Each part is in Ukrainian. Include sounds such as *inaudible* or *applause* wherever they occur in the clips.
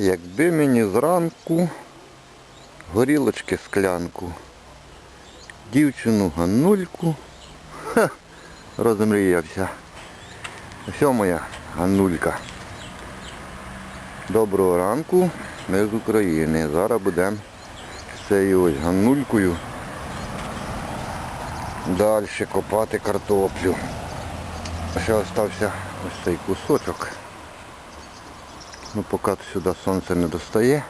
Якби мені зранку горілочки склянку, дівчину ганульку, ха, розмріявся. Ось моя ганулька. Доброго ранку, ми з України. Зараз будемо з цією ось ганулькою далі копати картоплю. Ще залишився ось цей кусочок. Ну, поки сюди сонце не достає.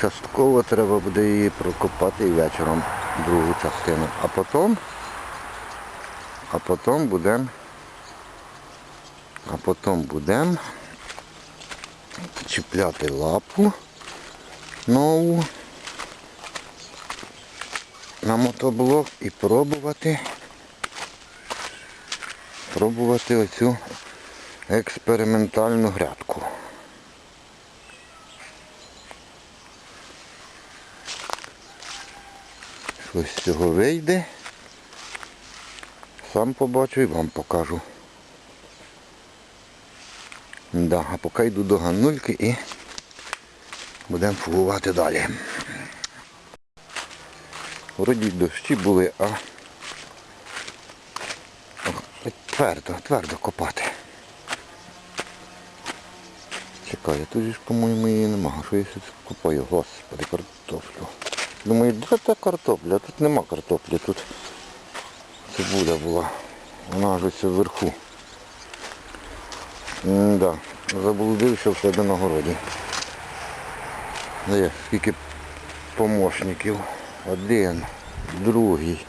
Частково треба буде її прокопати і вечором другу частину. А потім, а потім будемо, а потім будемо чіпляти лапу нову на мотоблок і пробувати, пробувати оцю експериментальну грядку. Щось з цього вийде. Сам побачу і вам покажу. Да, а поки йду до ганульки і будемо фугувати далі. Вроді дощі були, а твердо, твердо копати. Чекай, тут ж, по-моєму, її нема. Що я тут купаю? Господи, картоплю. Думаю, де та картопля? Тут нема картоплі, тут цибуля була. Вона ж ось вверху. Да, заблудився в себе на городі. Є, скільки помощників. Один, другий.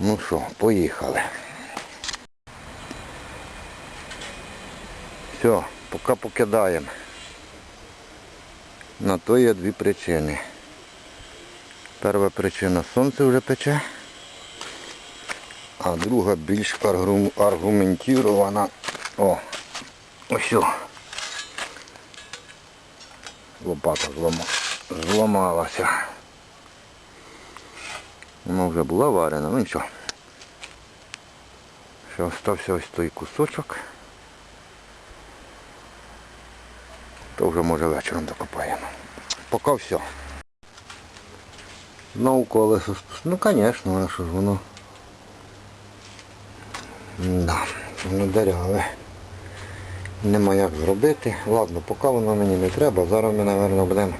Ну що, поїхали. Все, поки покидаємо. На то є дві причини. Перша причина сонце вже пече, а друга більш аргу- аргументірована. О, ось. Лопата зламалася. Вона вже була варена, ну нічого. Ще остався ось той кусочок. То вже може вечором докопаємо. Поки все. Знову колесо Ну звісно, що ж воно. Да, воно деряве. Нема як зробити. Ладно, поки воно мені не треба. Зараз ми, мабуть, будемо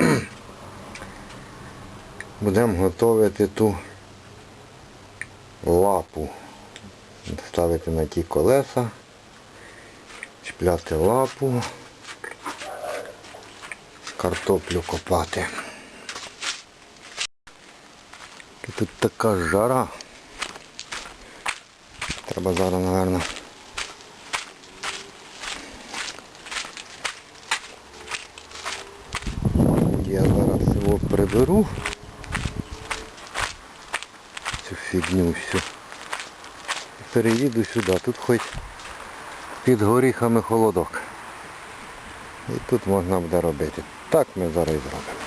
*clears throat* будемо готувати ту лапу. Ставити на ті колеса, чіпляти лапу, картоплю копати. І Тут така жара. Треба зараз, мабуть, Я зараз його приберу. Цю фігню всю. І переїду сюди. Тут хоч під горіхами холодок. І тут можна буде робити. Так ми зараз і зробимо.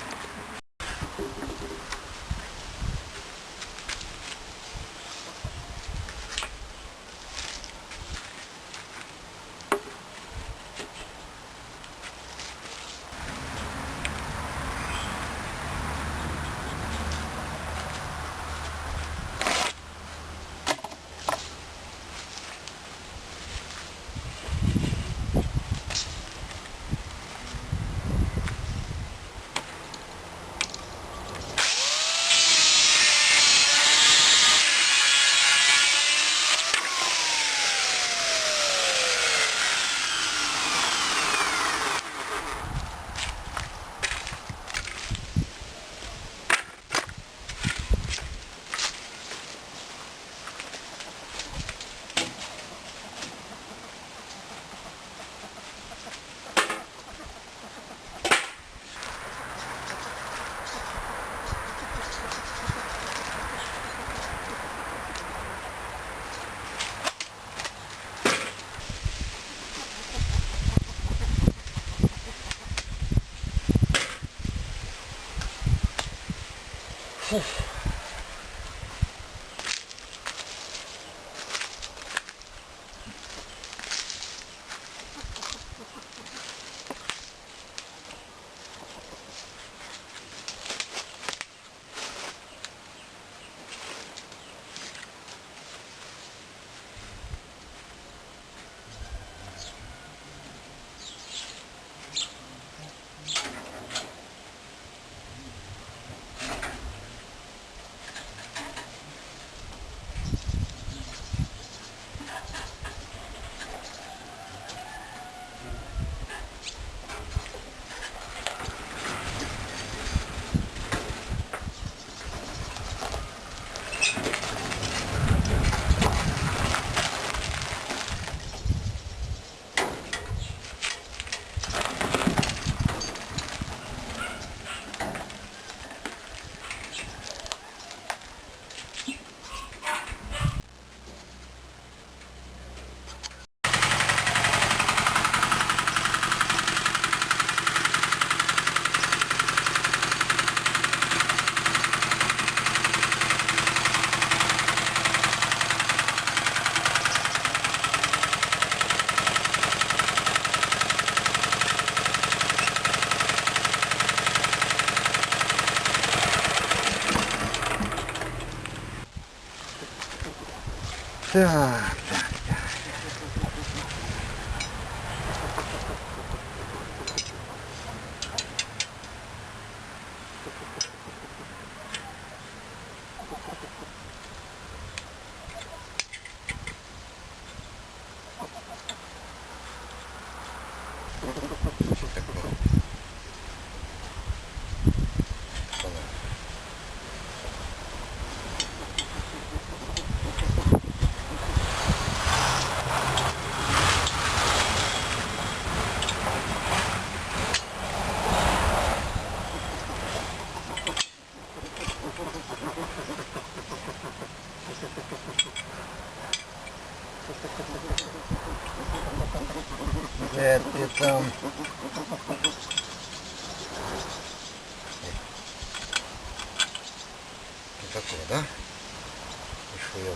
Так, так. Де ти там? Таке, да? І що я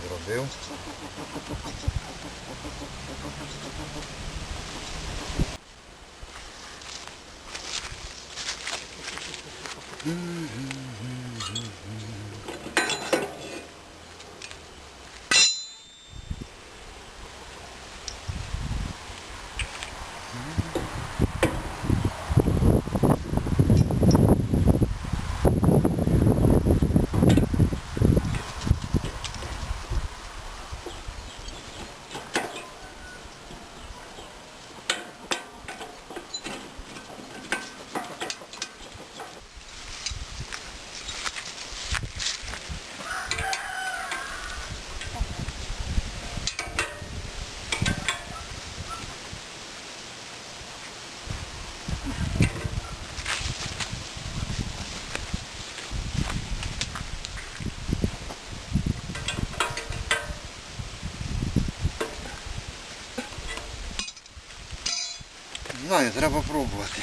знаю, треба пробувати.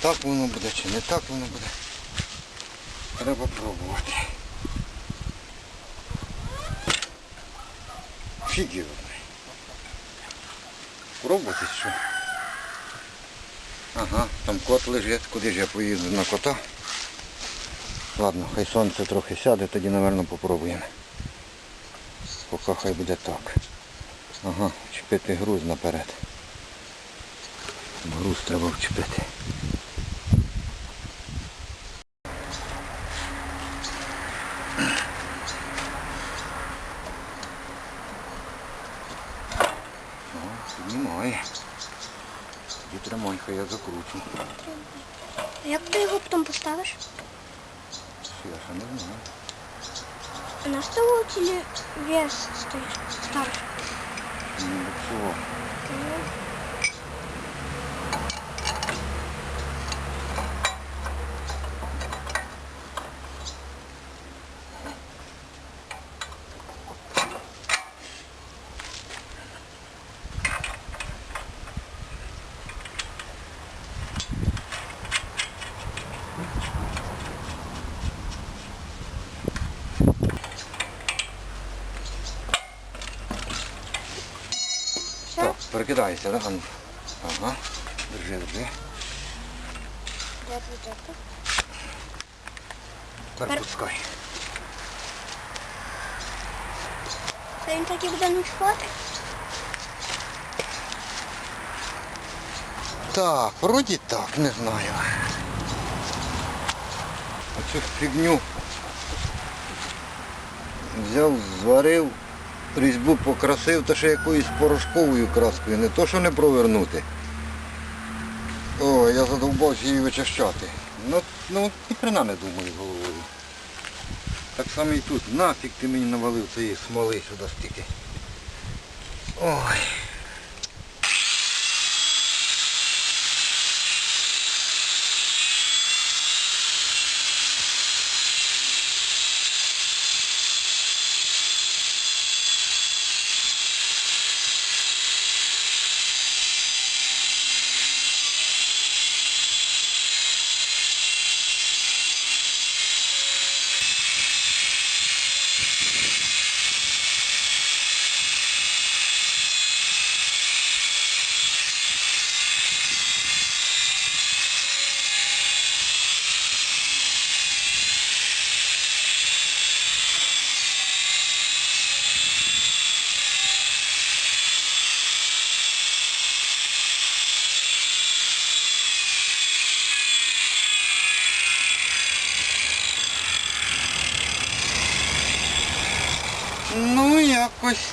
Так воно буде чи не так воно буде. Треба пробувати. Фіг його. Пробувати що? Ага, там кот лежить, куди ж я поїду на кота. Ладно, хай сонце трохи сяде, тоді, напевно, попробуємо. Поки хай буде так. Ага, чіпити груз наперед. Груз треба вчепити. Піднімає. Тоді тримай, хай я закручу. А як ти його потім поставиш? Що я ще не знаю. А на столу чи вес стоїш? Ставиш? Не до цього. Все? Так, перекидається, да? Ану. Ага. Держи, держи. Дякую, дякую. Тепер Пер- пускай. Це він так і буде ночувати? Так, вроді так, не знаю. Оцю фігню взяв, зварив, Різьбу покрасив, та ще якоюсь порошковою краскою, не то що не провернути. О, я задовбався її вичищати. Ну, ну і хрена не думаю головою. Так само і тут. Нафіг ти мені навалив цієї смоли сюди стільки. Ой.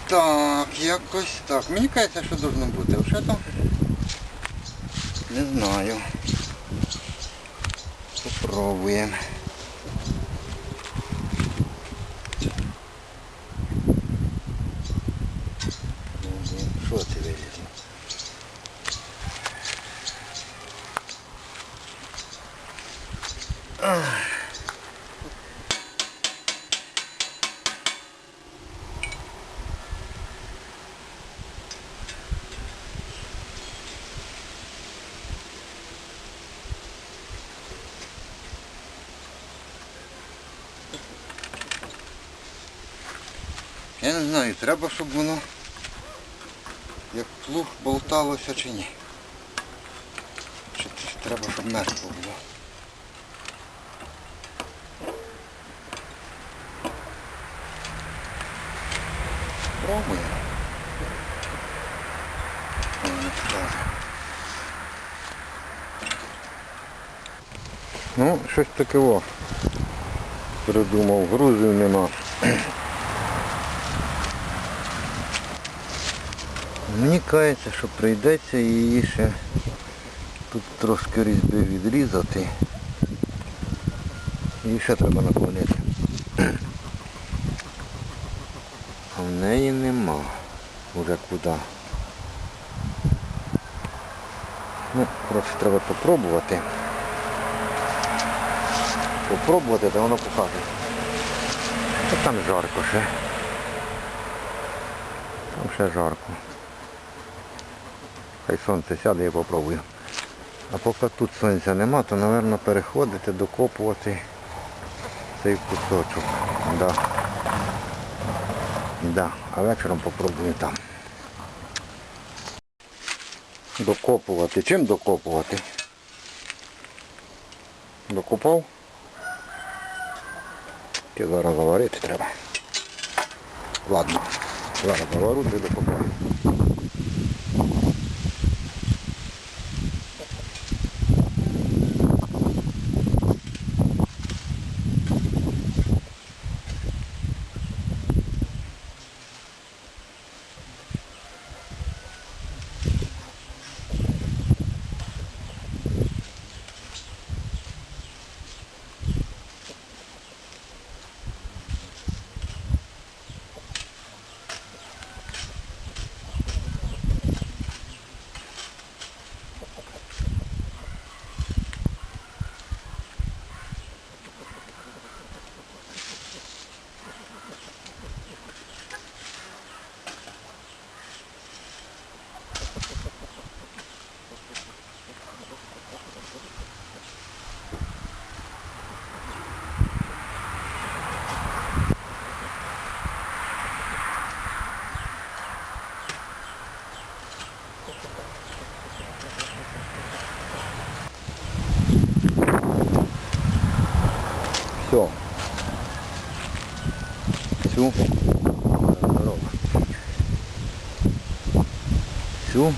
Так, якось так. Мені кажеться, що повинно бути. А що там? Не знаю. Попробуємо. Що це вилізло? Я не знаю, треба, щоб воно як плуг болталося чи ні. Чи треба, щоб мертво було. Пробуємо. Ну, щось таке. Придумав, грузів нема. Мені кажеться, що прийдеться її ще тут трошки різьби відрізати. Її ще треба наклонити. А в неї нема. Уже куди. Ну, коротше, треба попробувати. Попробувати, та воно покаже. Та там жарко ще. Там ще жарко. Хай сонце сяде, я попробую. А поки тут сонця нема, то, мабуть, переходити, докопувати цей кусочок. Да. Да. А вечором попробую там. Докопувати. Чим докопувати? Докопав? Ти зараз заварити треба. Ладно. Зараз завару, ти докопаю. Все. Всю. Всю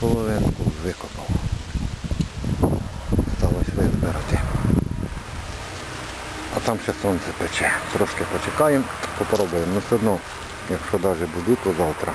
половинку викопав. Сталося визбирати. А там ще сонце пече. Трошки почекаємо, попробуємо. Ну все одно, якщо навіть буду, то завтра.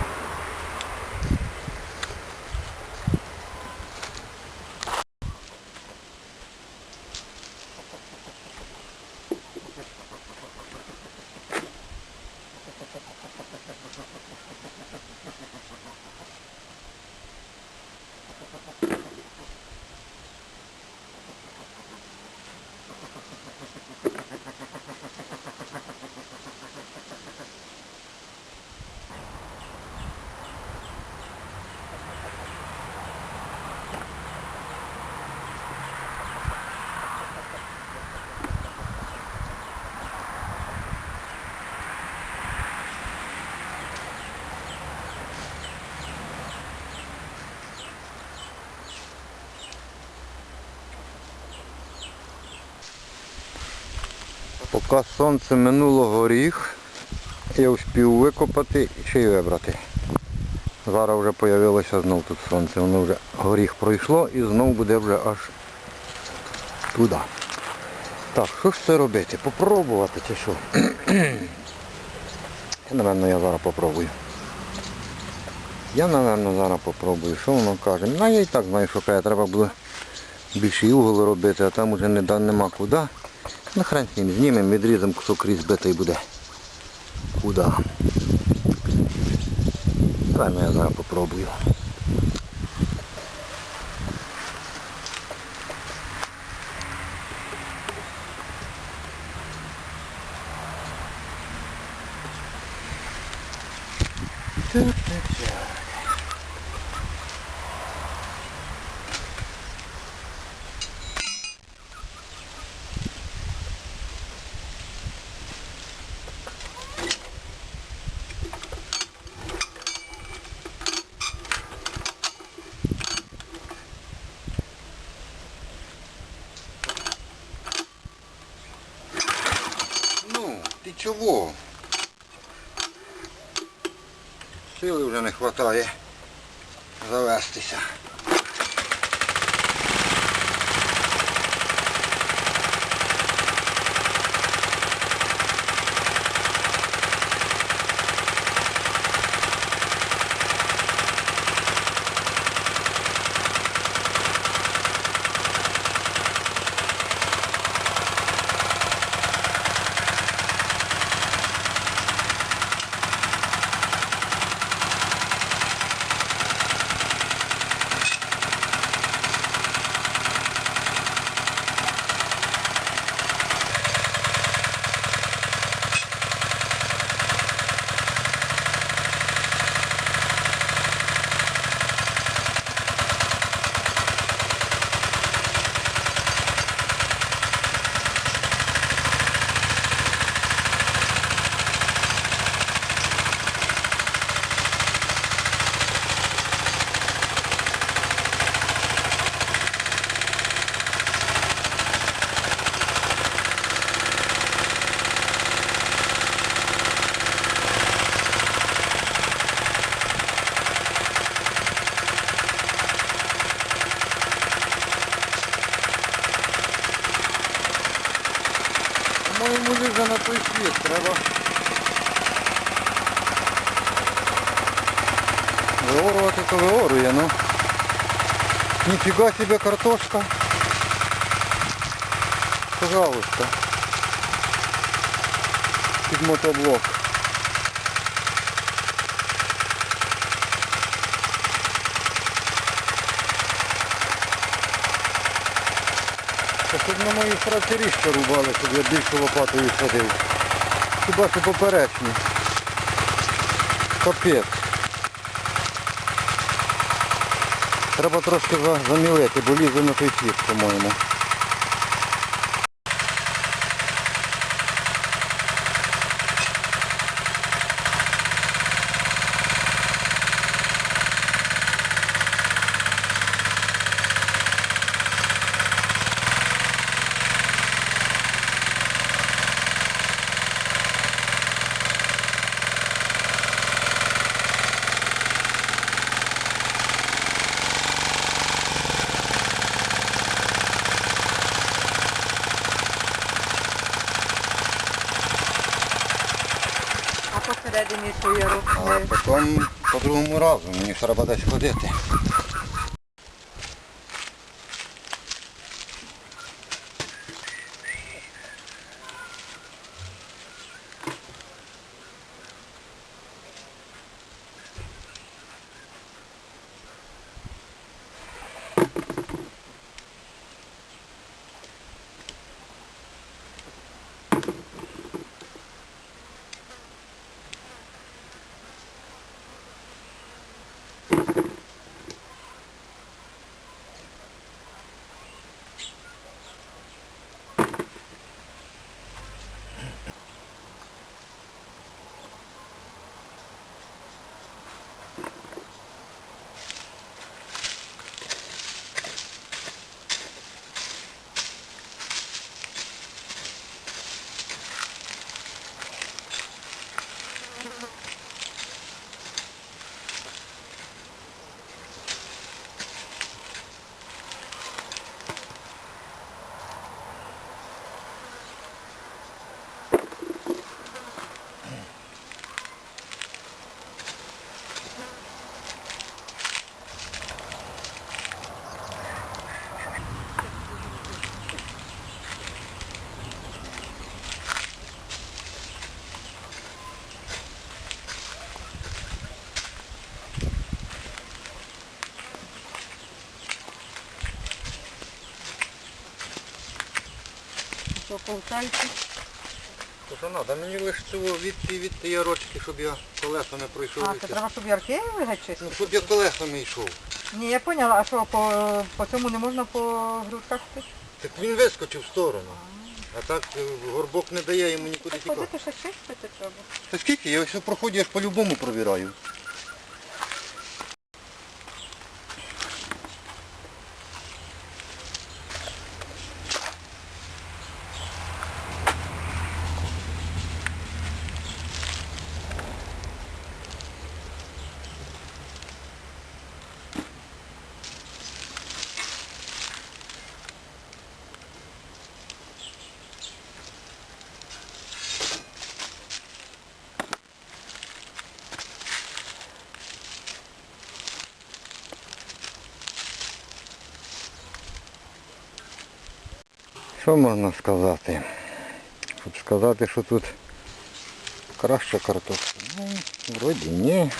Поки сонце минуло горіх, я встиг викопати і ще й вибрати. Зараз вже з'явилося знов тут сонце, воно вже горіх пройшло і знов буде вже аж туди. Так, що ж це робити? Попробувати чи що? *clears throat* Напевно, я зараз попробую. Я, напевно, зараз попробую. Що воно каже? Ну, я і так знаю, що треба було більший угол робити, а там не, нема куди. Ну, хрен з знімемо, відрізом кусок різьби і буде. Куди? Напевно, я зараз попробую. Ну, ти чого? Сили вже не вистачає завестися. По-моєму, лізе на той світ, треба. Виорувати то виорує, ну. Ніфіга себе картошка. Пожалуйста. Під мотоблок. Щоб на мої характеристики рубали, щоб я більшу лопатою садив. Хіба що поперечні. Капець. Треба трошки замілити, бо лізе на той світ, по-моєму. А посередині що є А рухне. потім по другому разу мені треба десь ходити. То що треба, мені лише цього від, від тієї рочки, щоб я колесами пройшов. А, це треба, щоб ярки вигачити? Ну, щоб я колесами йшов. Ні, я поняла, а що, по, по цьому не можна по грудках йти? Так він вискочив в сторону. А так е, горбок не дає йому нікуди тікати. ходити ще чистити треба. Та скільки? Я ось у проході аж по-любому провіраю. Що можна сказати? Щоб сказати, що тут краща картопля. Ну, вроді ні.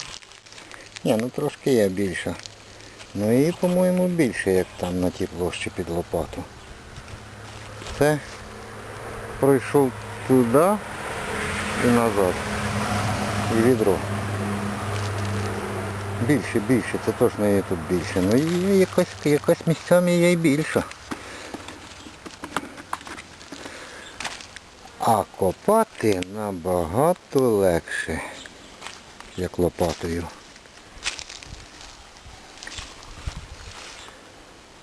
Ні, ну трошки є більша. Ну і, по-моєму, більше, як там на тій площі під лопату. Це пройшов туди і назад. І відро. Більше, більше, це точно є тут більше. Ну і є якась, якась місцями є й більша. А копати набагато легше, як лопатою.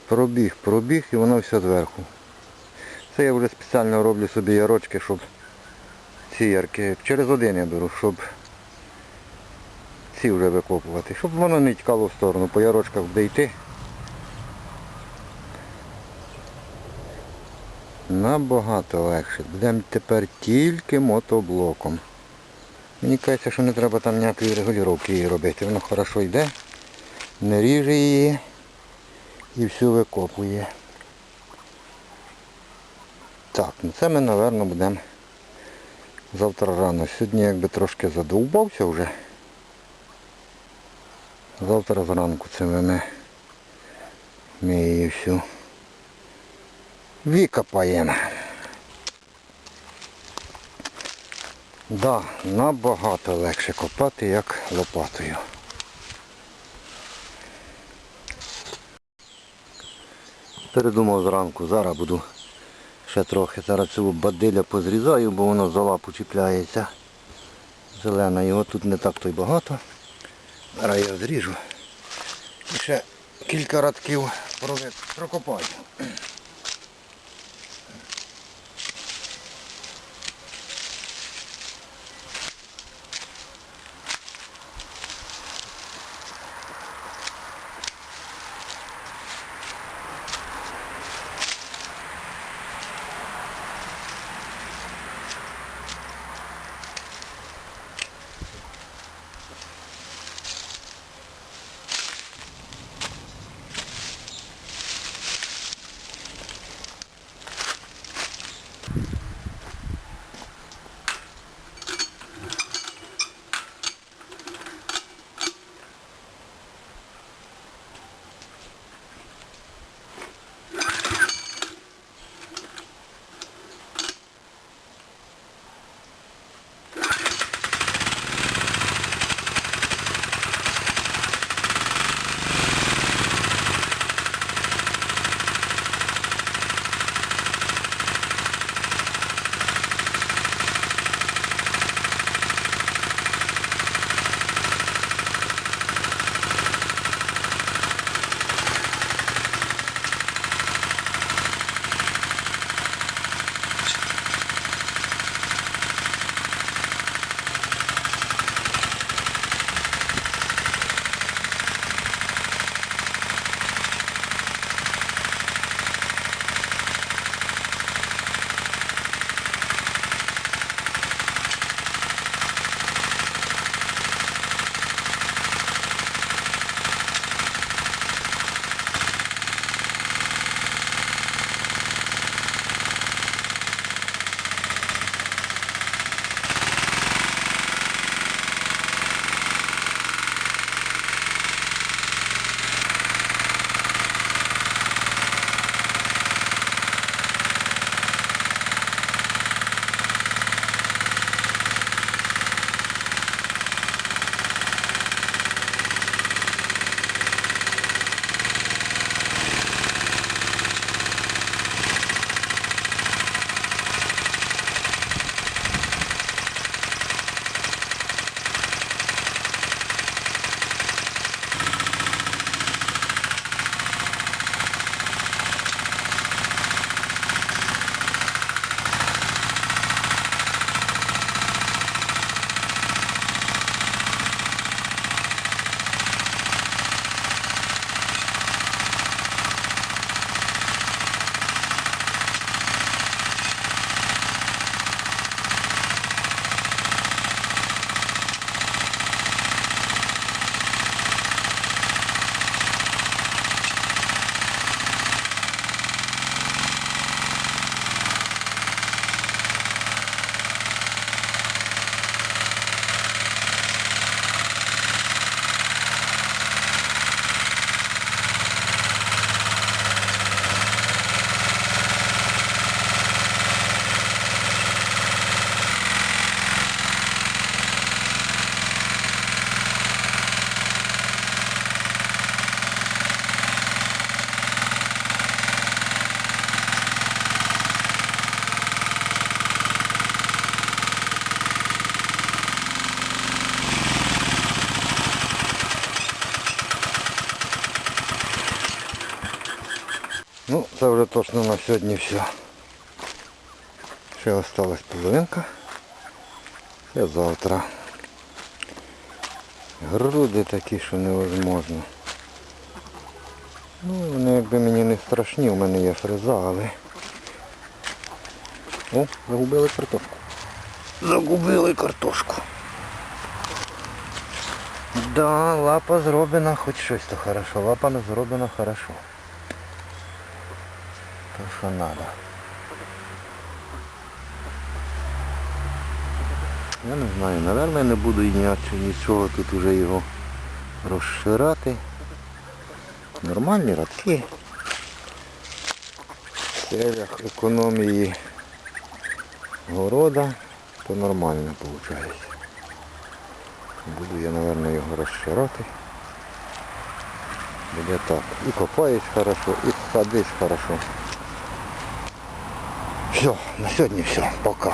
Пробіг, пробіг і воно все зверху. Це я вже спеціально роблю собі ярочки, щоб ці ярки через один я беру, щоб ці вже викопувати, щоб воно не тікало в сторону, по ярочках буде йти. Набагато легше. Будемо тепер тільки мотоблоком. Мені кажеться, що не треба там ніякої регулювання її робити. Воно хорошо йде, не ріже її і всю викопує. Так, ну це ми, мабуть, будемо завтра рано. Сьогодні якби трошки задовбався вже. Завтра зранку це ми, ми її всю викопаємо. Да, набагато легше копати, як лопатою. Передумав зранку, зараз буду ще трохи. Зараз цього бадиля позрізаю, бо воно за лапу чіпляється. Зелена, його тут не так то й багато. Зараз я зріжу. І ще кілька радків прокопаю. Це вже точно на сьогодні все. Ще осталась половинка. Це завтра. Груди такі, що невозможно. Ну, вони якби мені не страшні, у мене є фреза, але... О, загубили картошку. Загубили картошку. Да, лапа зроблена, хоч щось то хорошо. Лапа не зроблена хорошо. То що надо. Я не знаю, наверное, не буду і ніяче нічого тут уже його розширати. Нормальні радки. В целях економії города, то нормально виходить. Буду я, мабуть, його розширати. Буде так. І копаєш хорошо, і садиш хорошо. Все, на сьогодні все. Пока.